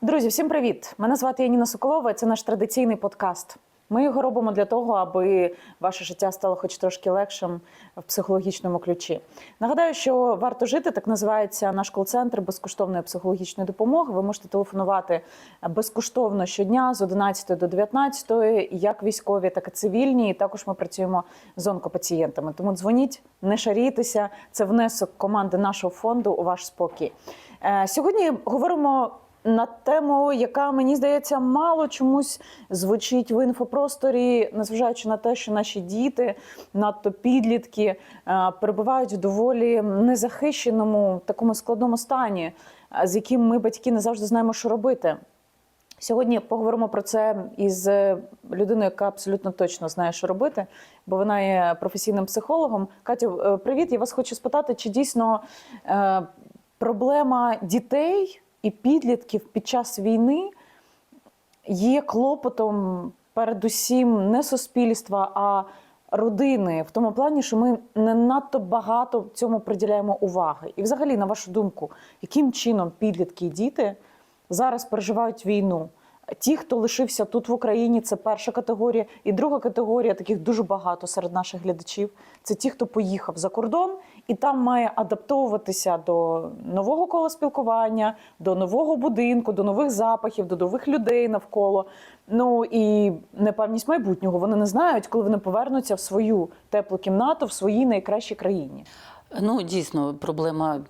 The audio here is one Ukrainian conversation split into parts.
Друзі, всім привіт! Мене звати Яніна Соколова. Це наш традиційний подкаст. Ми його робимо для того, аби ваше життя стало хоч трошки легшим в психологічному ключі. Нагадаю, що варто жити так називається наш кол-центр безкоштовної психологічної допомоги. Ви можете телефонувати безкоштовно щодня з 11 до 19, як військові, так і цивільні. І також ми працюємо з онкопацієнтами. Тому дзвоніть, не шарійтеся. Це внесок команди нашого фонду у ваш спокій. Е, Сьогодні говоримо на тему, яка мені здається мало чомусь звучить в інфопросторі, незважаючи на те, що наші діти, надто підлітки, е, перебувають в доволі незахищеному такому складному стані, е, з яким ми, батьки, не завжди знаємо, що робити. Сьогодні поговоримо про це із е, людиною, яка абсолютно точно знає, що робити, бо вона є професійним психологом. Катю, привіт. Я вас хочу спитати, чи дійсно проблема дітей і підлітків під час війни є клопотом передусім не суспільства, а родини, в тому плані, що ми не надто багато цьому приділяємо уваги. І, взагалі, на вашу думку, яким чином підлітки і діти зараз переживають війну? Ті, хто лишився тут в Україні, це перша категорія, і друга категорія, таких дуже багато серед наших глядачів. Це ті, хто поїхав за кордон і там має адаптовуватися до нового кола спілкування, до нового будинку, до нових запахів, до нових людей навколо. Ну і непевність майбутнього. Вони не знають, коли вони повернуться в свою теплу кімнату в своїй найкращій країні. Ну, дійсно, проблема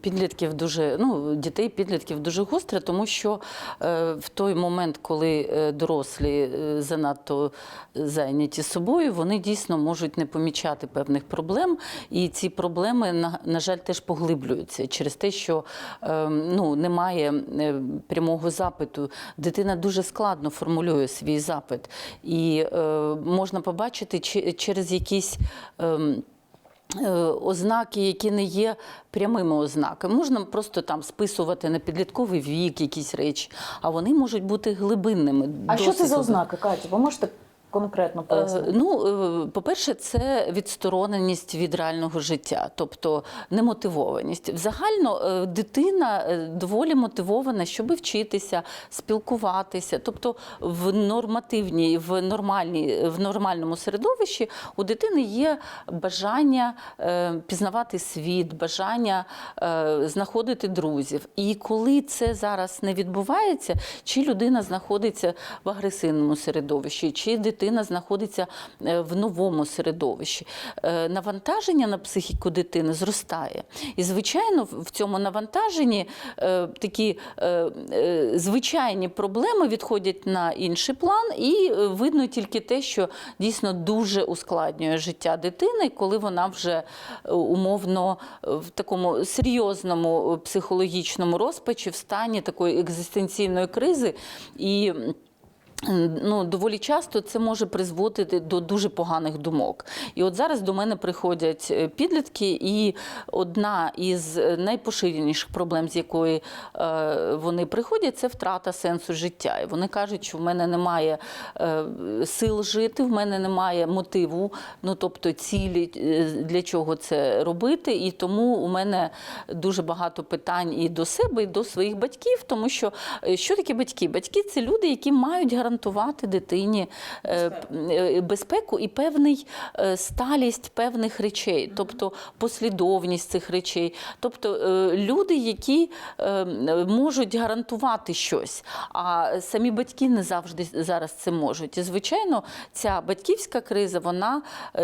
підлітків дуже ну дітей, підлітків дуже гостра, тому що е, в той момент, коли е, дорослі е, занадто зайняті собою, вони дійсно можуть не помічати певних проблем, і ці проблеми на, на жаль теж поглиблюються через те, що ну немає прямого запиту. Дитина дуже складно формулює свій запит, і можна побачити чи- через якісь. Е, Ознаки, які не є прямими ознаками, можна просто там списувати на підлітковий вік якісь речі, а вони можуть бути глибинними. А що це за ознаки, Катя? Ви можете конкретно Е, пояснити? Ну, е, по-перше, це відстороненість від реального життя, тобто немотивованість. Взагально е, дитина доволі мотивована, щоб вчитися, спілкуватися. Тобто в нормативній, в нормальній, в нормальному середовищі у дитини є бажання пізнавати світ, бажання знаходити друзів. І коли це зараз не відбувається, чи людина знаходиться в агресивному середовищі, чи дитина знаходиться е, в новому середовищі, е, навантаження на психіку дитини зростає. І, звичайно, в цьому навантаженні е, такі звичайні проблеми відходять на інший план, і видно тільки те, що дійсно дуже ускладнює життя дитини, коли вона вже умовно в такому серйозному психологічному розпачі, в стані такої екзистенційної кризи. І Ну, доволі часто це може призводити до дуже поганих думок. І от зараз до мене приходять е, підлітки, і одна із е, найпоширеніших проблем, з якої е, вони приходять, це втрата сенсу життя. І вони кажуть, що в мене немає сил жити, в мене немає мотиву, ну тобто цілі для чого це робити. І тому у мене дуже багато питань і до себе, і до своїх батьків, тому що що таке батьки? Батьки це люди, які мають гарантувати дитині е, е, безпеку і певний е, сталість певних речей, тобто послідовність цих речей, тобто люди, які можуть гарантувати щось, а самі батьки не завжди зараз це можуть. І звичайно, ця батьківська криза вона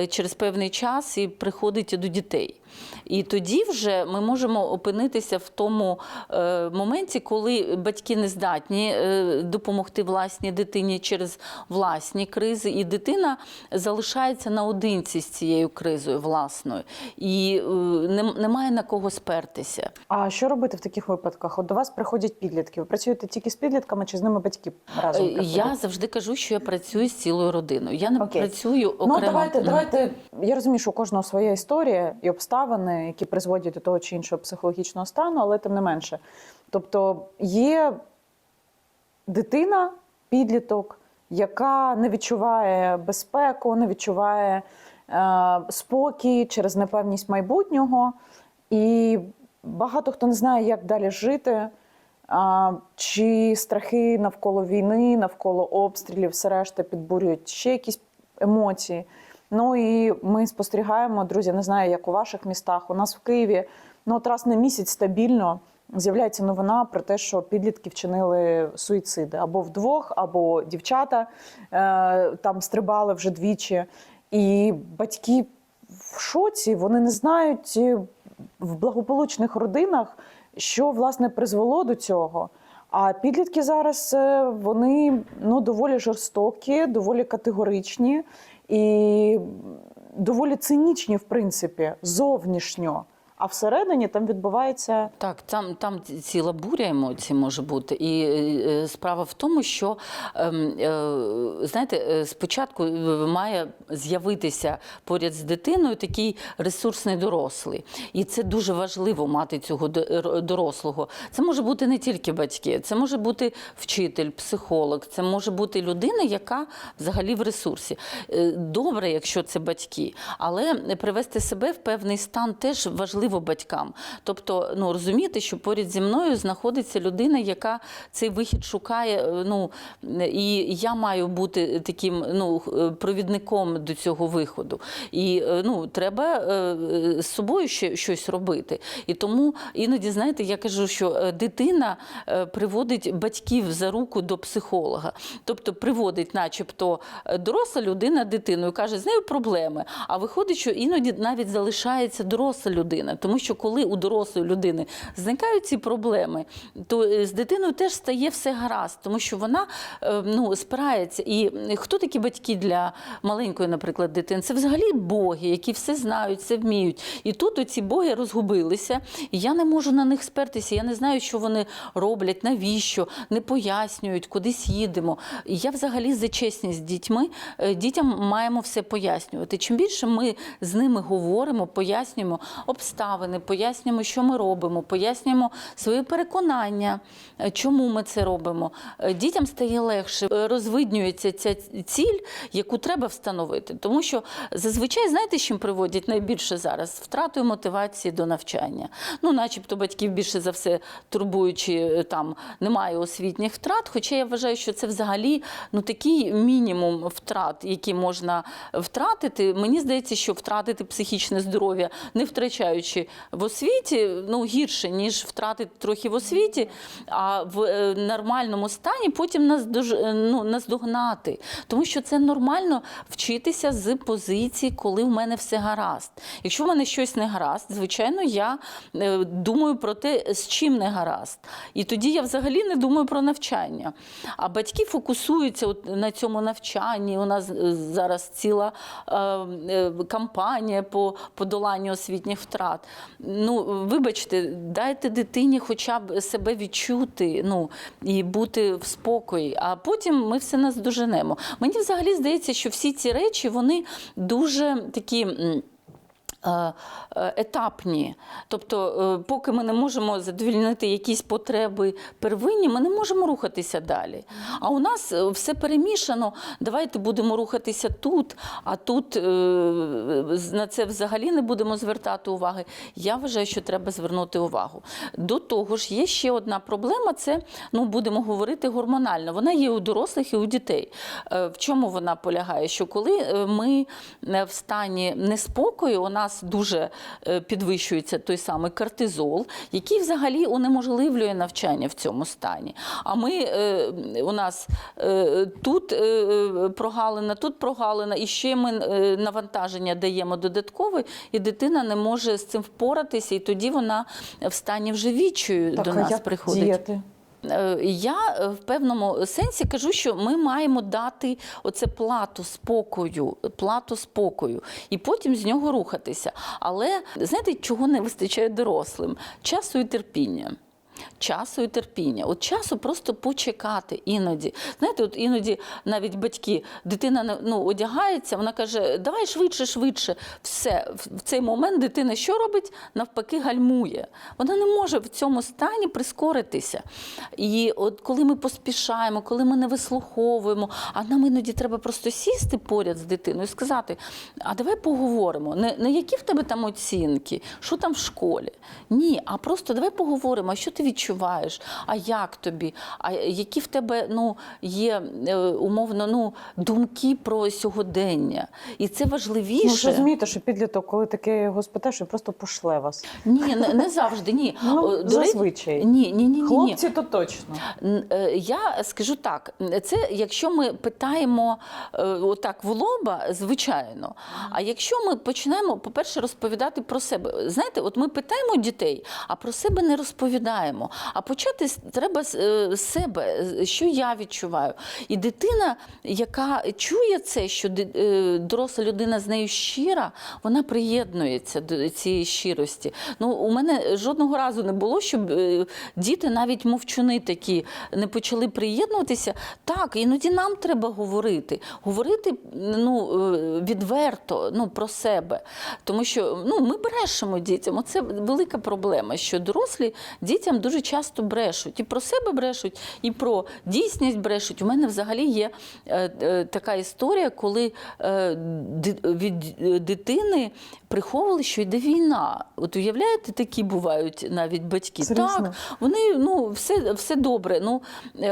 через певний час і приходить і до дітей. І тоді вже ми можемо опинитися в тому моменті, коли батьки не здатні допомогти власній дитині через власні кризи, і дитина залишається наодинці з цією кризою власною, і е, немає на кого спертися. А що робити в таких випадках? От до вас приходять підлітки. Ви працюєте тільки з підлітками чи з ними батьки разом? Е, приходять? Я завжди кажу, що я працюю з цілою родиною. Я не Окей. працюю окремо. Ну, давайте, давайте. Я розумію, що у кожного своя історія і обставини, які призводять до того чи іншого психологічного стану, але тим не менше. Тобто є дитина, підліток, яка не відчуває безпеку, не відчуває е, спокій через непевність майбутнього. І багато хто не знає, як далі жити. Е, А, чи страхи навколо війни, навколо обстрілів, все решта підбурюють ще якісь емоції. Ну і ми спостерігаємо, друзі, не знаю, як у ваших містах. У нас в Києві ну от раз на місяць стабільно з'являється новина про те, що підлітки вчинили суїциди або вдвох, або дівчата е, там стрибали вже двічі. І батьки в шоці, вони не знають е, в благополучних родинах, що власне призвело до цього. А підлітки зараз е, вони ну доволі жорстокі, доволі категоричні і доволі цинічні, в принципі, зовнішньо. А всередині там відбувається Так, там, там ціла буря емоцій може бути. І е, справа в тому, що ем, е, знаєте, е, спочатку е, має з'явитися поряд з дитиною такий ресурсний дорослий. І це дуже важливо мати цього дорослого. Це може бути не тільки батьки, це може бути вчитель, психолог, це може бути людина, яка взагалі в ресурсі. Е, Добре, якщо це батьки, але привести себе в певний стан теж важливо батькам. Тобто, ну розуміти, що поряд зі мною знаходиться людина, яка цей вихід шукає. е, Ну і я маю бути таким ну е, провідником до цього виходу. І е, ну треба з собою ще щось робити. І тому іноді, знаєте, я кажу, що дитина приводить батьків за руку до психолога, тобто приводить, начебто, доросла людина дитину і каже, з нею проблеми. А виходить, що іноді навіть залишається доросла людина, тому що коли у дорослої людини зникають ці проблеми, то е, з дитиною теж стає все гаразд, тому що вона е, ну, спирається. І хто такі батьки для маленької, наприклад, дитини? Це взагалі боги, які все знають, все вміють. І тут оці боги розгубилися, і я не можу на них спертися. Я не знаю, що вони роблять, навіщо, не пояснюють, кудись їдемо. Я взагалі за чесність з дітьми. Е, Дітям маємо все пояснювати. Чим більше ми з ними говоримо, пояснюємо обставини, пояснюємо, що ми робимо, пояснюємо свої переконання, е, чому ми це робимо. Е, Дітям стає легше, е, розвиднюється ця ціль, яку треба встановити. Тому що зазвичай, знаєте, чим приводять найбільше зараз? Втратою мотивації до навчання. Ну, начебто, батьків більше за все турбуючи там немає освітніх втрат. Хоча я вважаю, що це взагалі ну такий мінімум втрат, які можна втратити. Мені здається, що втратити психічне здоров'я, не втрачаючи в освіті, ну гірше ніж втратити трохи в освіті, а в е, нормальному стані потім наздож, е, ну, наздогнати. Тому що це нормально вчитися з позиції, коли в мене все гаразд. Якщо в мене щось не гаразд, звичайно, я е, думаю про те, з чим не гаразд. І тоді я взагалі не думаю про навчання. А батьки фокусуються на цьому навчанні. У нас зараз ціла е, е, кампанія по подоланню освітніх втрат. Ну, вибачте, дайте дитині хоча б себе відчути ну, і бути в спокої, а потім ми все наздоженемо. Мені взагалі здається, що всі ці речі вони дуже такі. Е, е, Етапні, тобто, е, поки ми не можемо задовільнити якісь потреби первинні, ми не можемо рухатися далі. А у нас все перемішано. Давайте будемо рухатися тут, а тут на це взагалі не будемо звертати уваги. Я вважаю, що треба звернути увагу. До того ж, є ще одна проблема: це ну будемо говорити гормонально. Вона є у дорослих і у дітей. В чому вона полягає? Що коли ми в стані неспокою, у нас дуже е, підвищується той самий кортизол, який взагалі унеможливлює навчання в цьому стані. А ми е, у нас е, тут прогалина, тут прогалина, і ще ми навантаження даємо додаткове, і дитина не може з цим впоратися, і тоді вона в стані вже відчаю до а нас як приходить. діяти. Е, Я е, в певному сенсі кажу, що ми маємо дати оце плату спокою, плату спокою, і потім з нього рухатися. Але знаєте, чого не вистачає дорослим? Часу і терпіння. Часу і терпіння. От часу просто почекати іноді. Знаєте, от іноді навіть батьки, дитина ну, одягається, вона каже, давай швидше, швидше. Все, в цей момент дитина що робить? Навпаки, гальмує. Вона не може в цьому стані прискоритися. І от коли ми поспішаємо, коли ми не вислуховуємо, а нам іноді треба просто сісти поряд з дитиною і сказати: а давай поговоримо. Не, не які в тебе там оцінки, що там в школі. Ні, а просто давай поговоримо, а що ти відчуваєш, а як тобі, а які в тебе ну, є е, умовно ну, думки про сьогодення. І це важливіше. Ну, ж розумієте, що підліток, коли таке його спитаєш, він просто пошле вас. Ні, не, не завжди. Ні. Ну, до зазвичай. ні, ні, ні, ні, ні. Хлопці, то точно. Е, Я скажу так: це якщо ми питаємо е, отак в лоба, звичайно. А якщо ми починаємо, по-перше, розповідати про себе, знаєте, от ми питаємо дітей, а про себе не розповідаємо. А почати треба з е, себе, що я відчуваю. І дитина, яка чує це, що е, доросла людина з нею щира, вона приєднується до цієї щирості. Ну, у мене жодного разу не було, щоб е, діти, навіть мовчуни такі, не почали приєднуватися. Так, іноді нам треба говорити. Говорити ну, відверто ну, про себе. Тому що ну, ми брешемо дітям. Оце велика проблема, що дорослі дітям дуже часто брешуть. І про себе брешуть, і про дійсність брешуть. У мене взагалі є е, е, така історія, коли е, від дитини приховували, що йде війна. От уявляєте, такі бувають навіть батьки. Серйозно? Так, вони ну все, все добре. Ну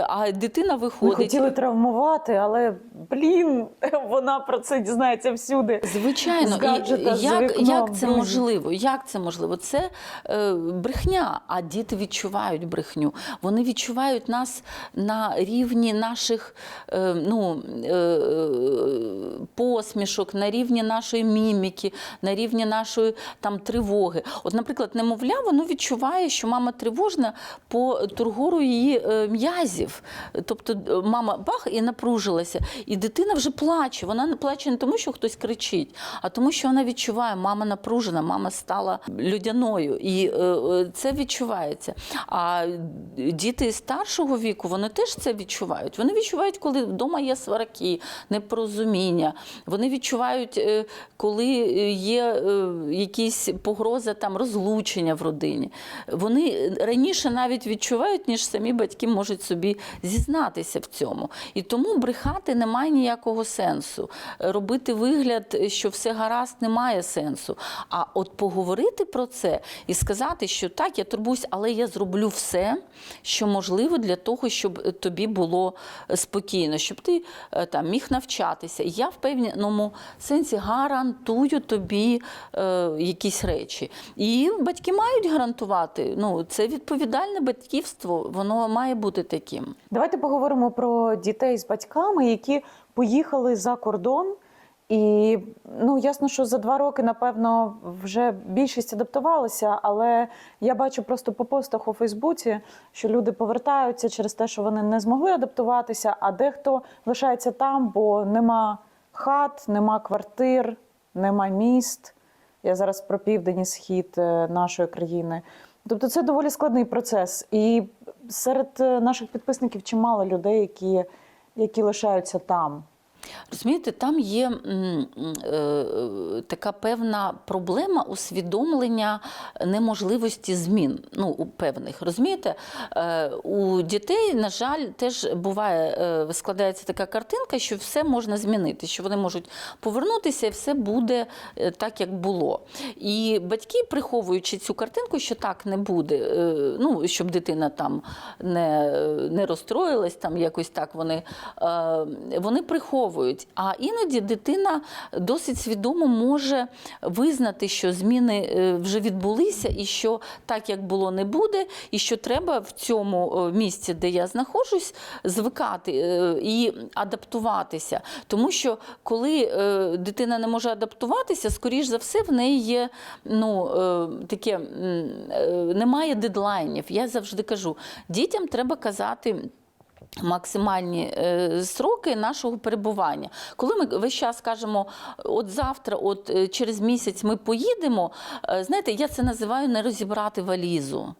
а дитина Ми виходить. хотіли травмувати, але блін, вона про це дізнається всюди. Звичайно, гаджета, і як, вікном, як це можливо? Як це можливо? Це е, брехня, а діти відчувають брехню. Вони відчувають нас на рівні наших е, ну, е, е, посмішок, на рівні нашої міміки, на рівні нашої там тривоги. От, наприклад, немовля, воно відчуває, що мама тривожна по тургору її м'язів. Тобто мама бах і напружилася. І дитина вже плаче. Вона не плаче не тому, що хтось кричить, а тому, що вона відчуває, мама напружена, мама стала людяною. І це відчувається. А діти старшого віку вони теж це відчувають. Вони відчувають, коли вдома є сварки, непорозуміння. Вони відчувають, е, коли є е, якісь погроза там розлучення в родині. Вони раніше навіть відчувають, ніж самі батьки можуть собі зізнатися в цьому. І тому брехати немає ніякого сенсу. Робити вигляд, що все гаразд, немає сенсу. А от поговорити про це і сказати, що так, я турбуюсь, але я зроблю все, що можливо для того, щоб тобі було спокійно, щоб ти е, там міг навчатися. Я в певному сенсі гарантую тобі е, якісь речі. І батьки мають гарантувати. Ну, це відповідальне батьківство, воно має бути таким. Давайте поговоримо про дітей з батьками, які поїхали за кордон. І ну ясно, що за два роки, напевно, вже більшість адаптувалася, але я бачу просто по постах у Фейсбуці, що люди повертаються через те, що вони не змогли адаптуватися, а дехто лишається там, бо нема хат, нема квартир, нема міст. Я зараз про південь і схід е, нашої країни. Тобто це доволі складний процес. І серед е, наших підписників чимало людей, які, які лишаються там. Розумієте, там є м, е, така певна проблема усвідомлення неможливості змін. Ну, у певних. Розумієте, е, у дітей, на жаль, теж буває, е, складається така картинка, що все можна змінити, що вони можуть повернутися і все буде е, так, як було. І батьки, приховуючи цю картинку, що так не буде, е, ну, щоб дитина там не, не розстроїлась, там якось так вони, е, вони приховують. А іноді дитина досить свідомо може визнати, що зміни е, вже відбулися, і що так, як було, не буде, і що треба в цьому е, місці, де я знаходжусь, звикати е, і адаптуватися. Тому що коли дитина не може адаптуватися, скоріш за все, в неї є ну, таке, немає дедлайнів. Я завжди кажу, дітям треба казати. Максимальні е, сроки нашого перебування. Коли ми весь час кажемо, от завтра, от е, через місяць ми поїдемо, е, знаєте, я це називаю не розібрати валізу.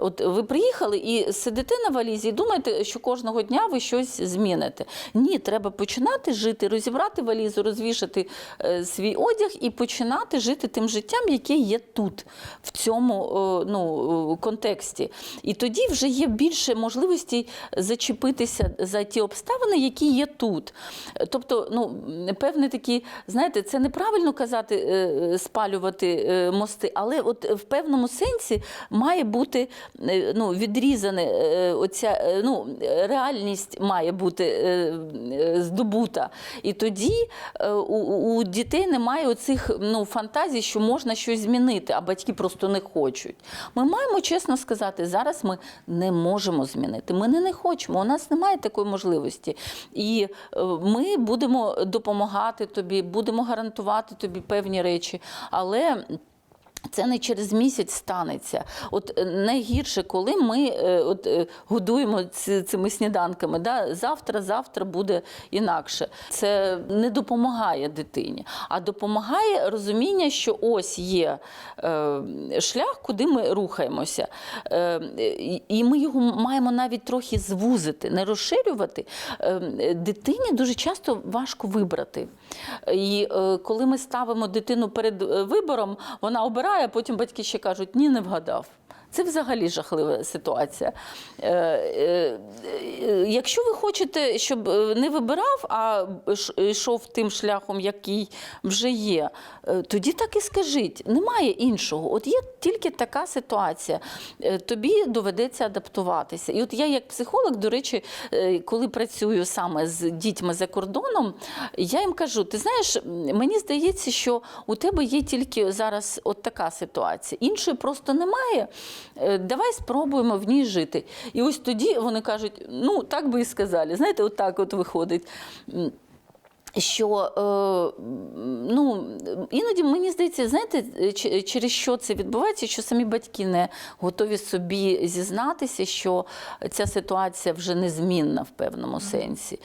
От ви приїхали і сидите на валізі і думаєте, що кожного дня ви щось зміните. Ні, треба починати жити, розібрати валізу, розвішати е, свій одяг і починати жити тим життям, яке є тут, в цьому е, ну, е, контексті. І тоді вже є більше можливостей зачепитися за ті обставини, які є тут. Тобто, ну, певне такі, знаєте, це неправильно казати, спалювати мости, але от в певному сенсі має бути ну, відрізане, е, оця е, ну, реальність має бути е, е, здобута. І тоді е, у, у дітей немає оцих ну, фантазій, що можна щось змінити, а батьки просто не хочуть. Ми маємо чесно сказати, зараз ми не можемо змінити. Ми не, не хочемо. У нас немає такої можливості. І е, ми будемо допомагати тобі, будемо гарантувати тобі певні речі. Але. Це не через місяць станеться. От е, найгірше, коли ми е, от, е, годуємо цими сніданками, да? завтра, завтра буде інакше. Це не допомагає дитині, а допомагає розуміння, що ось є шлях, куди ми рухаємося. І- ми його маємо навіть трохи звузити, не розширювати. Дитині дуже часто важко вибрати. І коли ми ставимо дитину перед вибором, вона обирає, а потім батьки ще кажуть, ні, не вгадав. Це взагалі жахлива ситуація. Е, е, е, Якщо ви хочете, щоб не вибирав, а йшов тим шляхом, який вже є, тоді так і скажіть. Немає іншого. От є тільки така ситуація. Тобі доведеться адаптуватися. І от я, як психолог, до речі, коли працюю саме з дітьми за кордоном, я їм кажу: ти знаєш, мені здається, що у тебе є тільки зараз от така ситуація. Іншої просто немає. Е, Давай спробуємо в ній жити. І ось тоді вони кажуть: ну так би і сказали. Знаєте, от от виходить. Що е, ну, іноді мені здається, знаєте, через що це відбувається, що самі батьки не готові собі зізнатися, що ця ситуація вже незмінна в певному сенсі.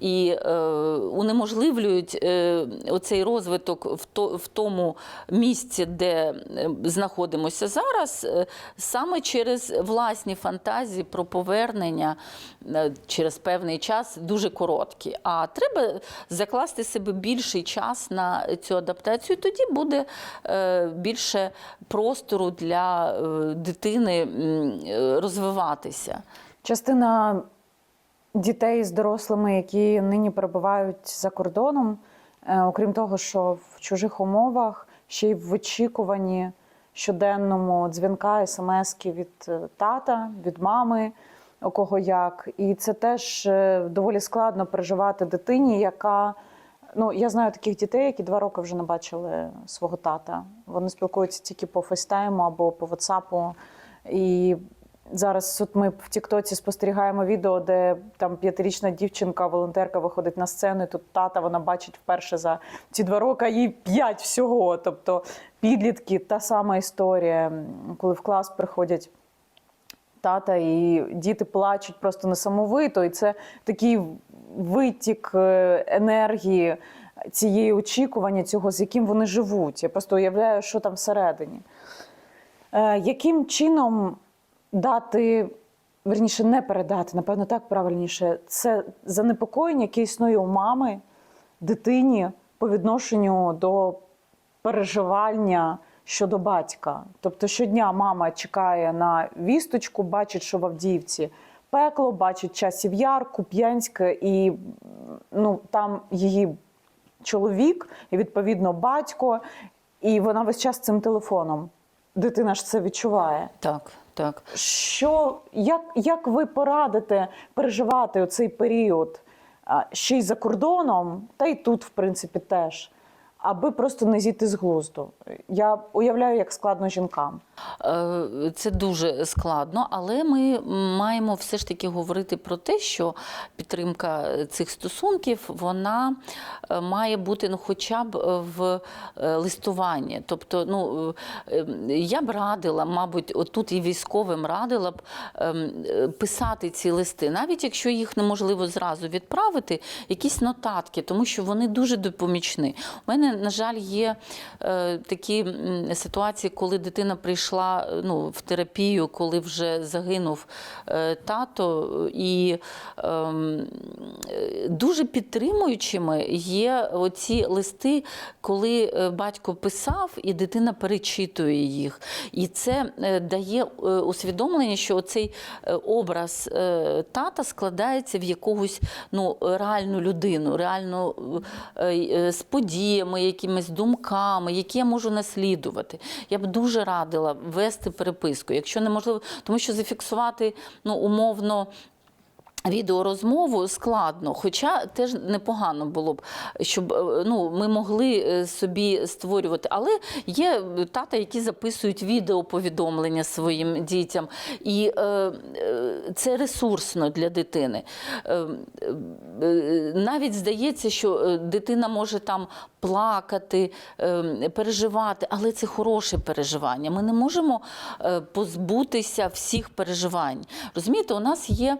І е, унеможливлюють е, оцей розвиток в, то, в тому місці, де е, знаходимося зараз, е, саме через власні фантазії про повернення через певний час дуже короткі. А треба закласти себе більший час на цю адаптацію. Тоді буде е, більше простору для е, дитини е, розвиватися. Частина дітей з дорослими, які нині перебувають за кордоном, окрім того, що в чужих умовах, ще й в очікуванні щоденному дзвінка, смски від тата, від мами, у кого як. І це теж е, доволі складно переживати дитині, яка. Ну, я знаю таких дітей, які два роки вже не бачили свого тата. Вони спілкуються тільки по фейстайму або по ватсапу. І зараз от ми в Тіктоці спостерігаємо відео, де там п'ятирічна дівчинка, волонтерка виходить на сцену, і тут тата вона бачить вперше за ці два роки, а їй п'ять всього. Тобто підлітки, та сама історія, коли в клас приходять тата, і діти плачуть просто несамовито. І це такий витік е, енергії цієї очікування, цього, з яким вони живуть. Я просто уявляю, що там всередині. Е, яким чином дати, верніше, не передати, напевно, так правильніше, це занепокоєння, яке існує у мами, дитині по відношенню до переживання щодо батька. Тобто щодня мама чекає на вісточку, бачить, що в Авдіївці пекло, бачить часів яр, Куп'янське, і ну, там її чоловік, і відповідно батько, і вона весь час цим телефоном. Дитина ж це відчуває. Так, так. Що, як, як ви порадите переживати оцей період ще й за кордоном, та й тут, в принципі, теж, аби просто не зійти з глузду? Я уявляю, як складно жінкам. Е, Це дуже складно, але ми маємо все ж таки говорити про те, що підтримка цих стосунків вона е, має бути ну, хоча б в е, листуванні. Тобто, ну я б радила, мабуть, отут і військовим радила б писати ці листи, навіть якщо їх неможливо зразу відправити, якісь нотатки, тому що вони дуже допомічні. У мене, на жаль, є такі ситуації, коли дитина прийшла ну, в терапію, коли вже загинув е, тато, і ем, е, дуже підтримуючими є оці листи, коли е, батько писав, і дитина перечитує їх. І це е, дає е, усвідомлення, що цей образ е, тата складається в якогось ну, реальну людину, реально е, е, з подіями, якимись думками, які я можу наслідувати. Я б дуже радила вести переписку. Якщо неможливо, тому що зафіксувати ну умовно. Відеорозмову складно, хоча теж непогано було б, щоб е, ну, ми могли е, собі створювати. Але є тата, які записують відеоповідомлення своїм дітям, і е, е, це ресурсно для дитини. Е, навіть здається, що дитина може там плакати, е, переживати, але це хороше переживання. Ми не можемо е, позбутися всіх переживань. Розумієте, у нас є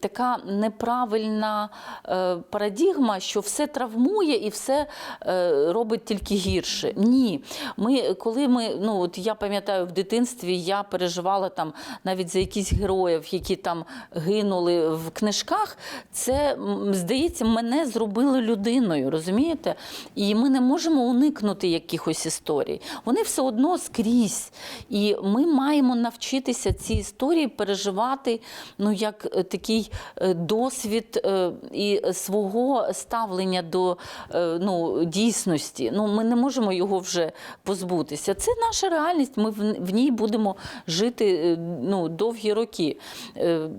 така неправильна е, парадігма, що все травмує і все е, робить тільки гірше. Ні. Ми, коли ми, ну от я пам'ятаю, в дитинстві я переживала там навіть за якісь героїв, які там гинули в книжках, це здається, мене зробили людиною, розумієте? І ми не можемо уникнути якихось історій. Вони все одно скрізь. І ми маємо навчитися ці історії переживати ну, як е, такий е, досвід е, і свого ставлення до ну, дійсності. Ну, ми не можемо його вже позбутися. Це наша реальність. Ми в, ній будемо жити ну, довгі роки.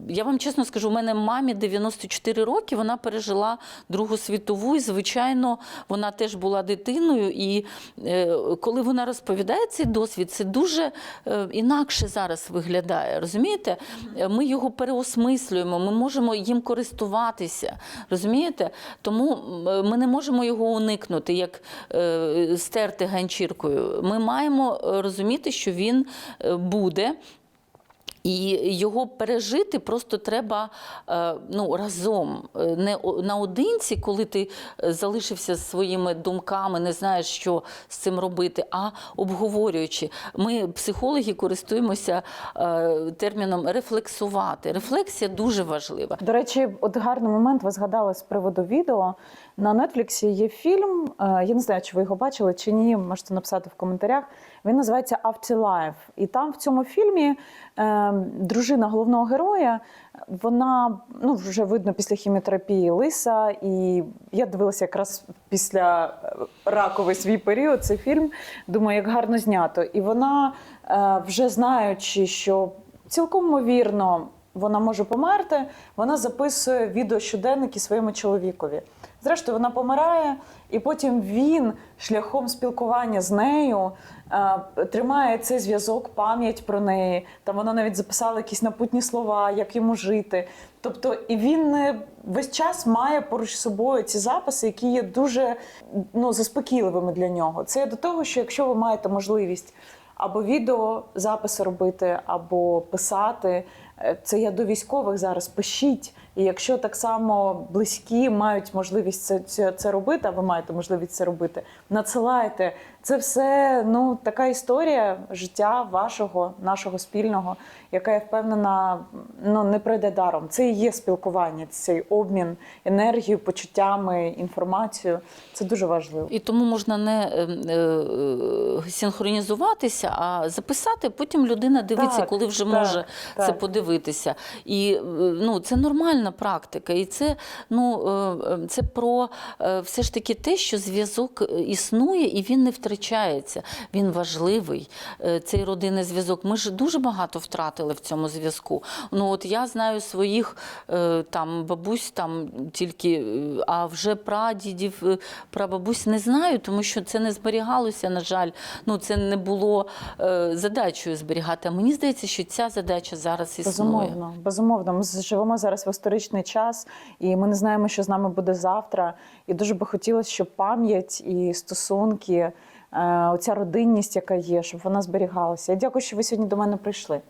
Я вам чесно скажу, у мене мамі 94 роки, вона пережила Другу світову, і, звичайно, вона теж була дитиною. І е, коли вона розповідає цей досвід, це дуже е, інакше зараз виглядає. Розумієте? Ми його переосмислюємо, ми можемо їм користуватися. Розумієте? Тому ми не можемо його уникнути, як е, стерти ганчіркою. Ми маємо розуміти, що він буде. І його пережити просто треба е, ну, разом, Е, не наодинці, коли ти е, залишився своїми думками, не знаєш, що з цим робити, а обговорюючи. Ми, психологи, користуємося терміном рефлексувати. Рефлексія дуже важлива. До речі, от гарний момент ви згадали з приводу відео. На Нетфліксі є фільм. Я не знаю, чи ви його бачили чи ні. Можете написати в коментарях. Він називається Afterlife. І там в цьому фільмі е, дружина головного героя. Вона ну вже видно після хіміотерапії лиса, і я дивилася якраз після е, раковий свій період цей фільм. Думаю, як гарно знято. І вона, е, вже знаючи, що цілком ймовірно вона може померти, вона записує відеощоденники своєму чоловікові. Зрештою, вона помирає, і потім він шляхом спілкування з нею е, тримає цей зв'язок, пам'ять про неї. Там вона навіть записала якісь напутні слова, як йому жити. Тобто, і він е, весь час має поруч з собою ці записи, які є дуже ну, заспокійливими для нього. Це до того, що якщо ви маєте можливість або відеозаписи робити, або писати. Е, Це я до військових зараз. Пишіть. І якщо так само близькі мають можливість це, це, це робити, а ви маєте можливість це робити, надсилайте. Це все ну така історія життя вашого, нашого спільного, яка я впевнена, ну не пройде даром. Це і є спілкування, цей обмін енергією, почуттями, інформацією. Це дуже важливо. І тому можна не е, е, синхронізуватися, а записати. Потім людина дивиться, Так, коли вже так, може це так. подивитися. І е, ну, це нормальна практика. І це, ну, е, е, це про е, все ж таки те, що зв'язок існує і він не втрачається. Він важливий, е, цей родинний зв'язок. Ми ж дуже багато втратили в цьому зв'язку. Ну, от я знаю своїх е, там бабусь, там тільки, е, а вже прадідів, прабабусь не знаю, тому що це не зберігалося, на жаль. Ну, це не було задачею зберігати. А мені здається, що ця задача зараз існує. Безумовно, безумовно. Ми живемо зараз в історичний час, і ми не знаємо, що з нами буде завтра. І дуже би хотілося, щоб пам'ять і стосунки, е, оця родинність, яка є, щоб вона зберігалася. Я дякую, що ви сьогодні до мене прийшли.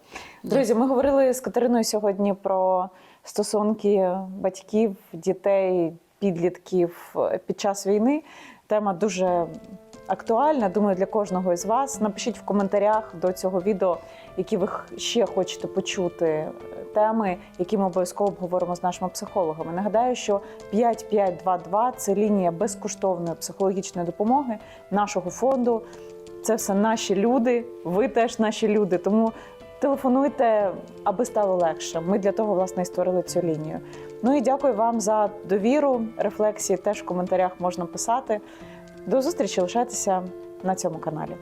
Друзі, ми говорили з Катериною сьогодні про стосунки батьків, дітей, підлітків е, під час війни. Тема дуже актуальна. Думаю, для кожного із вас. Напишіть в коментарях до цього відео, які ви ще хочете почути теми, які ми обов'язково обговоримо з нашими психологами. Нагадаю, що 5522 – це лінія безкоштовної психологічної допомоги нашого фонду. Це все наші люди. Ви теж наші люди. Тому телефонуйте, аби стало легше. Ми для того власне і створили цю лінію. Ну і дякую вам за довіру. Рефлексії теж в коментарях можна писати. До зустрічі лишайтеся на цьому каналі.